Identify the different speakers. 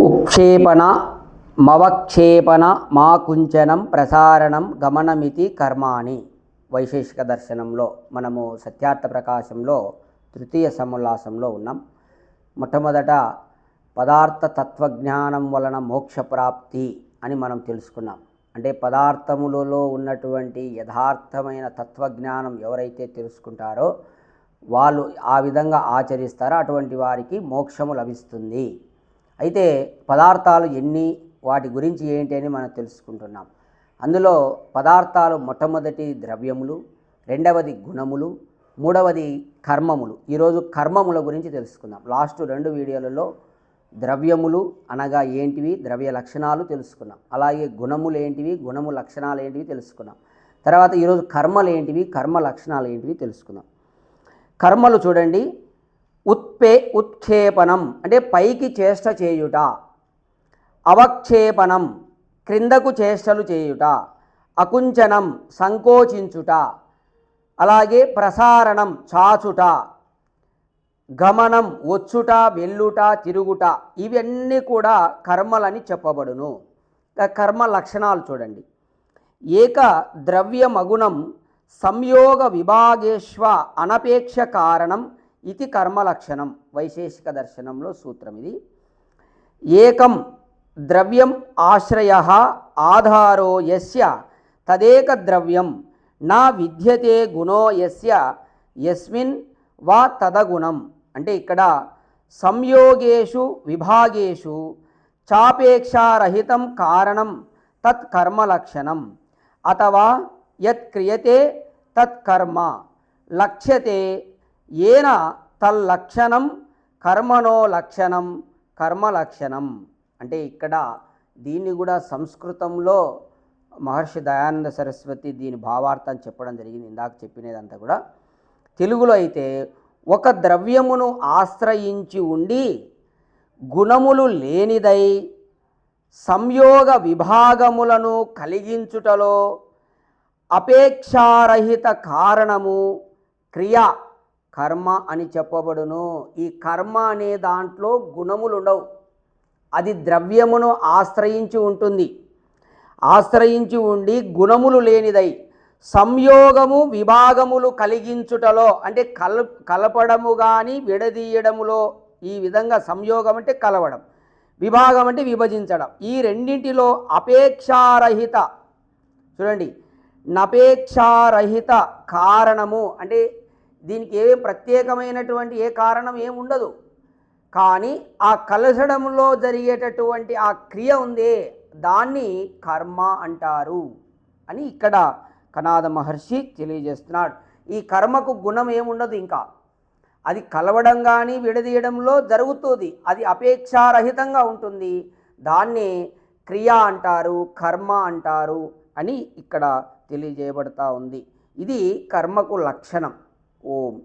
Speaker 1: ఉక్షేపణ మవక్షేపణ మా కుంచనం ప్రసారణం గమనమితి కర్మాణి. వైశేషిక దర్శనంలో మనము సత్యార్థ ప్రకాశంలో తృతీయ సముల్లాసంలో ఉన్నాం. మొట్టమొదట పదార్థ తత్వజ్ఞానం వలన మోక్ష ప్రాప్తి అని మనం తెలుసుకున్నాం. అంటే పదార్థములలో ఉన్నటువంటి యథార్థమైన తత్వజ్ఞానం ఎవరైతే తెలుసుకుంటారో వాళ్ళు ఆ విధంగా ఆచరిస్తారో అటువంటి వారికి మోక్షము లభిస్తుంది. అయితే పదార్థాలు ఎన్ని వాటి గురించి ఏంటి అని మనం తెలుసుకుంటున్నాం. అందులో పదార్థాలు మొట్టమొదటి ద్రవ్యములు రెండవది గుణములు మూడవది కర్మములు. ఈరోజు కర్మముల గురించి తెలుసుకుందాం. లాస్ట్ రెండు వీడియోలలో ద్రవ్యములు అనగా ఏంటివి ద్రవ్య లక్షణాలు తెలుసుకున్నాం. అలాగే గుణములు ఏంటివి గుణము లక్షణాలు ఏంటివి తెలుసుకున్నాం. తర్వాత ఈరోజు కర్మలు ఏంటివి కర్మ లక్షణాలు ఏంటివి తెలుసుకుందాం. కర్మలు చూడండి. ఉత్పే ఉత్క్షేపణం అంటే పైకి చేష్ట చేయుట. అవక్షేపణం క్రిందకు చేష్టలు చేయుట. అకుంచనం సంకోచించుట. అలాగే ప్రసారణం చాచుట. గమనం వచ్చుట వెళ్ళుట తిరుగుట ఇవన్నీ కూడా కర్మలని చెప్పబడును. కర్మ లక్షణాలు చూడండి. ఏక ద్రవ్యమగుణం సంయోగ విభాగేష్వ అనపేక్ష కారణం ఇది కర్మలక్షణం వైశేషిక దర్శనంలో సూత్రం ఇది. ఏకం ద్రవ్యం ఆశ్రయ ఆధారో యస్య తదేక ద్రవ్యం నా విద్యతే గుణో యస్య యస్మిన్ వా తదగుణం. అంటే ఇక్కడ సంయోగేషు విభాగేషు చాపేక్షారహితం కారణం తత్ కర్మలక్షణం అథవా యత్ క్రియతే తత్ కర్మ లక్ష్యతే ఏన తల్లక్షణం కర్మణో లక్షణం కర్మలక్షణం. అంటే ఇక్కడ దీన్ని కూడా సంస్కృతంలో మహర్షి దయానంద సరస్వతి దీని భావార్థం చెప్పడం జరిగింది ఇందాక చెప్పినదంతా కూడా. తెలుగులో అయితే ఒక ద్రవ్యమును ఆశ్రయించి ఉండి గుణములు లేనిదై సంయోగ విభాగములను కలిగించుటలో అపేక్షారహిత కారణము క్రియ. కర్మ అని చెప్పబడును. ఈ కర్మ అనే దాంట్లో గుణములు ఉండవు అది ద్రవ్యమును ఆశ్రయించి ఉంటుంది. ఆశ్రయించి ఉండి గుణములు లేనిదై సంయోగము విభాగములు కలిగించుటలో అంటే కల కలపడము కానీ విడదీయడములో ఈ విధంగా సంయోగం అంటే కలవడం విభాగం అంటే విభజించడం. ఈ రెండింటిలో అపేక్షారహిత చూడండి నపేక్షారహిత కారణము అంటే దీనికి ఏ ప్రత్యేకమైనటువంటి ఏ కారణం ఏమి ఉండదు. కానీ ఆ కలసడంలో జరిగేటటువంటి ఆ క్రియ ఉందే దాన్ని కర్మ అంటారు అని ఇక్కడ కనాద మహర్షి తెలియజేస్తున్నాడు. ఈ కర్మకు గుణం ఏముండదు ఇంకా. అది కలవడం కానీ విడదీయడంలో జరుగుతుంది. అది అపేక్షారహితంగా ఉంటుంది. దాన్ని క్రియ అంటారు కర్మ అంటారు అని ఇక్కడ తెలియజేయబడతా ఉంది. ఇది కర్మకు లక్షణం. 我